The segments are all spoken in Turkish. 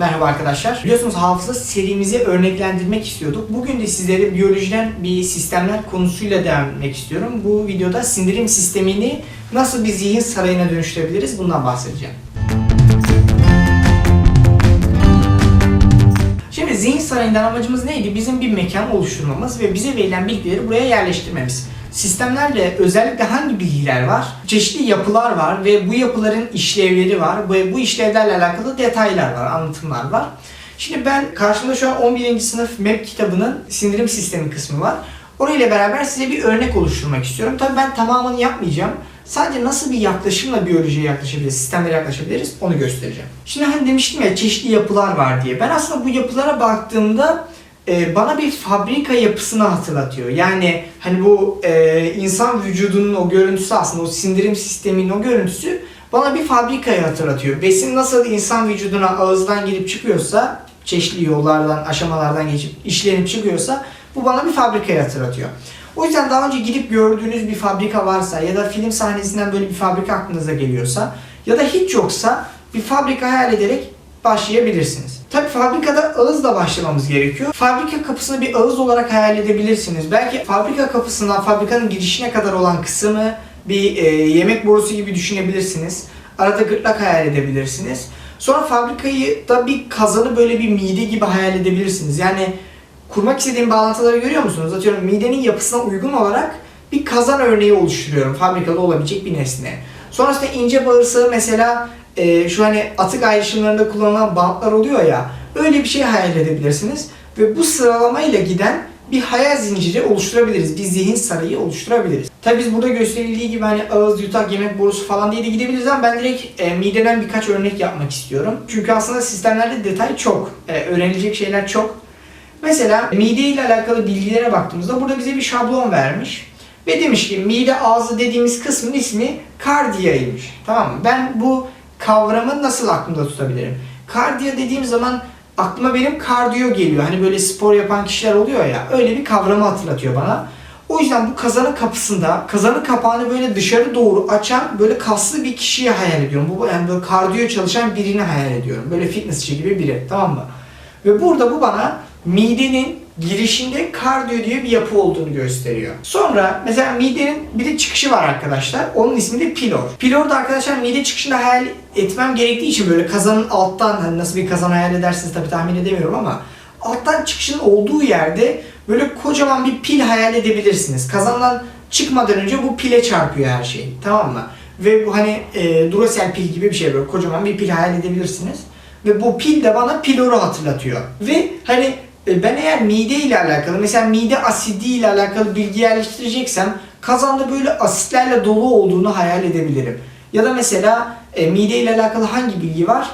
Merhaba arkadaşlar. Biliyorsunuz hafıza serimizi örneklendirmek istiyorduk. Bugün de sizlere biyolojiden bir sistemler konusuyla devam etmek istiyorum. Bu videoda sindirim sistemini nasıl bir zihin sarayına dönüştürebiliriz bundan bahsedeceğim. Şimdi zihin sarayından amacımız neydi? Bizim bir mekan oluşturmamız ve bize verilen bilgileri buraya yerleştirmemiz. Sistemlerde özellikle hangi bilgiler var? Çeşitli yapılar var ve bu yapıların işlevleri var ve bu işlevlerle alakalı detaylar var, anlatımlar var. Şimdi ben karşımda şu an 11. sınıf MEP kitabının sindirim sistemi kısmı var. Orayla beraber size bir örnek oluşturmak istiyorum. Tabii ben tamamını yapmayacağım. Sadece nasıl bir yaklaşımla biyolojiye yaklaşabiliriz, sistemlere yaklaşabiliriz onu göstereceğim. Şimdi hani demiştim ya çeşitli yapılar var diye. Ben aslında bu yapılara baktığımda e, bana bir fabrika yapısını hatırlatıyor. Yani hani bu e, insan vücudunun o görüntüsü aslında o sindirim sisteminin o görüntüsü bana bir fabrikayı hatırlatıyor. Besin nasıl insan vücuduna ağızdan girip çıkıyorsa, çeşitli yollardan, aşamalardan geçip işlenip çıkıyorsa bu bana bir fabrikayı hatırlatıyor. O yüzden daha önce gidip gördüğünüz bir fabrika varsa ya da film sahnesinden böyle bir fabrika aklınıza geliyorsa ya da hiç yoksa bir fabrika hayal ederek başlayabilirsiniz. Tabi fabrikada ağızla başlamamız gerekiyor. Fabrika kapısını bir ağız olarak hayal edebilirsiniz. Belki fabrika kapısından fabrikanın girişine kadar olan kısmı bir e, yemek borusu gibi düşünebilirsiniz. Arada gırtlak hayal edebilirsiniz. Sonra fabrikayı da bir kazanı böyle bir mide gibi hayal edebilirsiniz. Yani kurmak istediğim bağlantıları görüyor musunuz? Atıyorum midenin yapısına uygun olarak bir kazan örneği oluşturuyorum. Fabrikada olabilecek bir nesne. Sonrasında ince bağırsağı mesela e, şu hani atık ayrışımlarında kullanılan bantlar oluyor ya öyle bir şey hayal edebilirsiniz. Ve bu sıralamayla giden bir hayal zinciri oluşturabiliriz. Bir zihin sarayı oluşturabiliriz. Tabi biz burada gösterildiği gibi hani ağız, yutak, yemek borusu falan diye de gidebiliriz ama ben direkt e, mideden birkaç örnek yapmak istiyorum. Çünkü aslında sistemlerde detay çok. E, öğrenilecek şeyler çok. Mesela mide ile alakalı bilgilere baktığımızda burada bize bir şablon vermiş. Ve demiş ki mide ağzı dediğimiz kısmın ismi kardiyaymış. Tamam mı? Ben bu kavramı nasıl aklımda tutabilirim? Kardiyo dediğim zaman aklıma benim kardiyo geliyor. Hani böyle spor yapan kişiler oluyor ya. Öyle bir kavramı hatırlatıyor bana. O yüzden bu kazanın kapısında kazanın kapağını böyle dışarı doğru açan böyle kaslı bir kişiyi hayal ediyorum. Bu yani böyle kardiyo çalışan birini hayal ediyorum. Böyle fitnessçi gibi biri. Tamam mı? Ve burada bu bana midenin girişinde kardiyo diye bir yapı olduğunu gösteriyor. Sonra mesela midenin bir de çıkışı var arkadaşlar. Onun ismi de pilor. Pilor da arkadaşlar mide çıkışında hayal etmem gerektiği için böyle kazanın alttan hani nasıl bir kazan hayal edersiniz tabii tahmin edemiyorum ama alttan çıkışın olduğu yerde böyle kocaman bir pil hayal edebilirsiniz. Kazandan çıkmadan önce bu pile çarpıyor her şey. Tamam mı? Ve bu hani e, Duracell pil gibi bir şey böyle kocaman bir pil hayal edebilirsiniz. Ve bu pil de bana piloru hatırlatıyor. Ve hani ben eğer mide ile alakalı mesela mide asidi ile alakalı bilgi yerleştireceksem kazanda böyle asitlerle dolu olduğunu hayal edebilirim. Ya da mesela e, mide ile alakalı hangi bilgi var?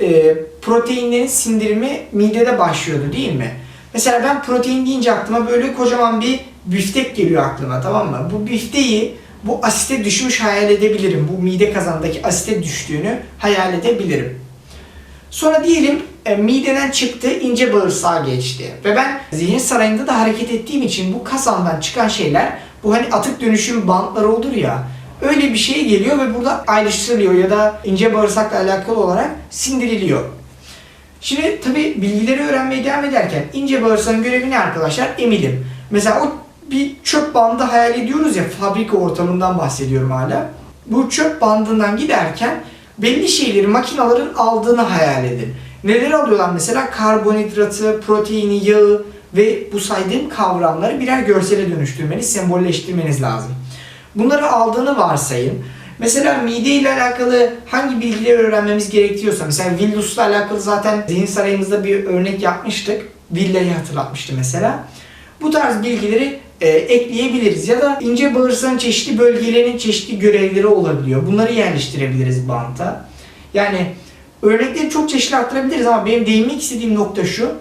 E, proteinlerin sindirimi midede başlıyordu değil mi? Mesela ben protein deyince aklıma böyle kocaman bir büftek geliyor aklıma tamam mı? Bu büfteyi bu asite düşmüş hayal edebilirim. Bu mide kazandaki asite düştüğünü hayal edebilirim. Sonra diyelim e, mideden çıktı, ince bağırsağa geçti. Ve ben zihin sarayında da hareket ettiğim için bu kazandan çıkan şeyler, bu hani atık dönüşüm bantları olur ya, öyle bir şey geliyor ve burada ayrıştırılıyor ya da ince bağırsakla alakalı olarak sindiriliyor. Şimdi tabi bilgileri öğrenmeye devam ederken ince bağırsağın görevi ne arkadaşlar? Emilim. Mesela o bir çöp bandı hayal ediyoruz ya fabrika ortamından bahsediyorum hala. Bu çöp bandından giderken belli şeyleri makinaların aldığını hayal edin. Neler alıyorlar mesela? Karbonhidratı, proteini, yağı ve bu saydığım kavramları birer görsele dönüştürmeniz, sembolleştirmeniz lazım. Bunları aldığını varsayın. Mesela mide ile alakalı hangi bilgileri öğrenmemiz gerekiyorsa, mesela Villus'la alakalı zaten zihin sarayımızda bir örnek yapmıştık. Villa'yı hatırlatmıştı mesela. Bu tarz bilgileri e, ekleyebiliriz. Ya da ince bağırsağın çeşitli bölgelerinin çeşitli görevleri olabiliyor. Bunları yerleştirebiliriz banta. Yani örnekleri çok çeşitli arttırabiliriz ama benim değinmek istediğim nokta şu.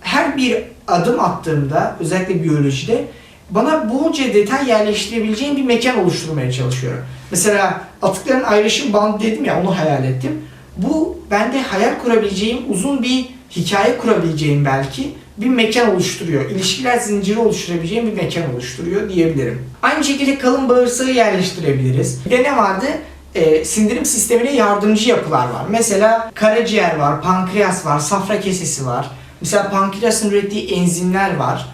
Her bir adım attığımda özellikle biyolojide bana bolca detay yerleştirebileceğim bir mekan oluşturmaya çalışıyorum. Mesela atıkların ayrışım bandı dedim ya onu hayal ettim. Bu bende hayal kurabileceğim uzun bir hikaye kurabileceğim belki bir mekan oluşturuyor. İlişkiler zinciri oluşturabileceğim bir mekan oluşturuyor diyebilirim. Aynı şekilde kalın bağırsağı yerleştirebiliriz. Bir de ne vardı? E, sindirim sistemine yardımcı yapılar var. Mesela karaciğer var, pankreas var, safra kesesi var. Mesela pankreasın ürettiği enzimler var.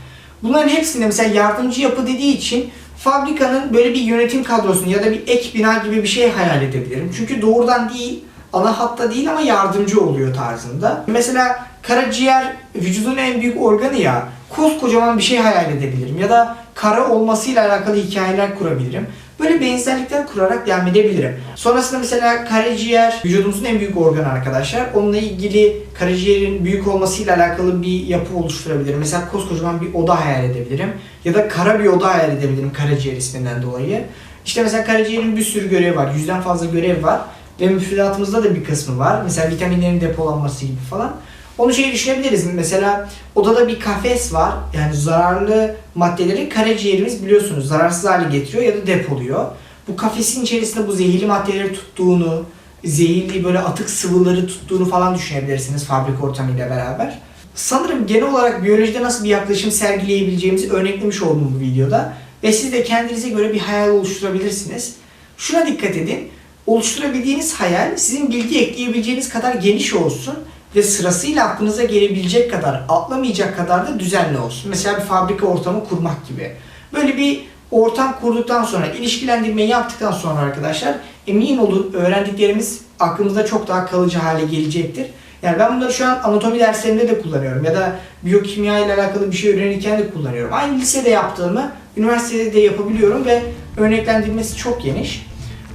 Bunların hepsinde mesela yardımcı yapı dediği için fabrikanın böyle bir yönetim kadrosunu ya da bir ek bina gibi bir şey hayal edebilirim. Çünkü doğrudan değil, ana hatta değil ama yardımcı oluyor tarzında. Mesela karaciğer vücudun en büyük organı ya. Koskocaman bir şey hayal edebilirim ya da kara olmasıyla alakalı hikayeler kurabilirim. Böyle benzerlikler kurarak devam edebilirim. Sonrasında mesela karaciğer vücudumuzun en büyük organı arkadaşlar. Onunla ilgili karaciğerin büyük olmasıyla alakalı bir yapı oluşturabilirim. Mesela koskocaman bir oda hayal edebilirim. Ya da kara bir oda hayal edebilirim karaciğer isminden dolayı. İşte mesela karaciğerin bir sürü görevi var. Yüzden fazla görev var. Ve müfredatımızda da bir kısmı var. Mesela vitaminlerin depolanması gibi falan. Onu şey düşünebiliriz. Mesela odada bir kafes var. Yani zararlı maddeleri karaciğerimiz biliyorsunuz zararsız hale getiriyor ya da depoluyor. Bu kafesin içerisinde bu zehirli maddeleri tuttuğunu, zehirli böyle atık sıvıları tuttuğunu falan düşünebilirsiniz fabrika ortamıyla beraber. Sanırım genel olarak biyolojide nasıl bir yaklaşım sergileyebileceğimizi örneklemiş oldum bu videoda. Ve siz de kendinize göre bir hayal oluşturabilirsiniz. Şuna dikkat edin. Oluşturabildiğiniz hayal sizin bilgi ekleyebileceğiniz kadar geniş olsun ve sırasıyla aklınıza gelebilecek kadar, atlamayacak kadar da düzenli olsun. Mesela bir fabrika ortamı kurmak gibi. Böyle bir ortam kurduktan sonra, ilişkilendirmeyi yaptıktan sonra arkadaşlar emin olun öğrendiklerimiz aklımızda çok daha kalıcı hale gelecektir. Yani ben bunları şu an anatomi derslerinde de kullanıyorum ya da biyokimya ile alakalı bir şey öğrenirken de kullanıyorum. Aynı lisede yaptığımı üniversitede de yapabiliyorum ve örneklendirmesi çok geniş.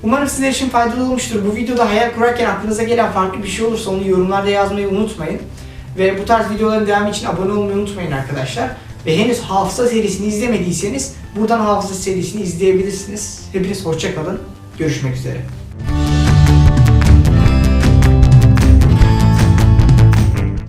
Umarım sizler için faydalı olmuştur. Bu videoda hayal kurarken aklınıza gelen farklı bir şey olursa onu yorumlarda yazmayı unutmayın. Ve bu tarz videoların devamı için abone olmayı unutmayın arkadaşlar. Ve henüz Hafıza serisini izlemediyseniz buradan Hafıza serisini izleyebilirsiniz. Hepiniz hoşçakalın. Görüşmek üzere.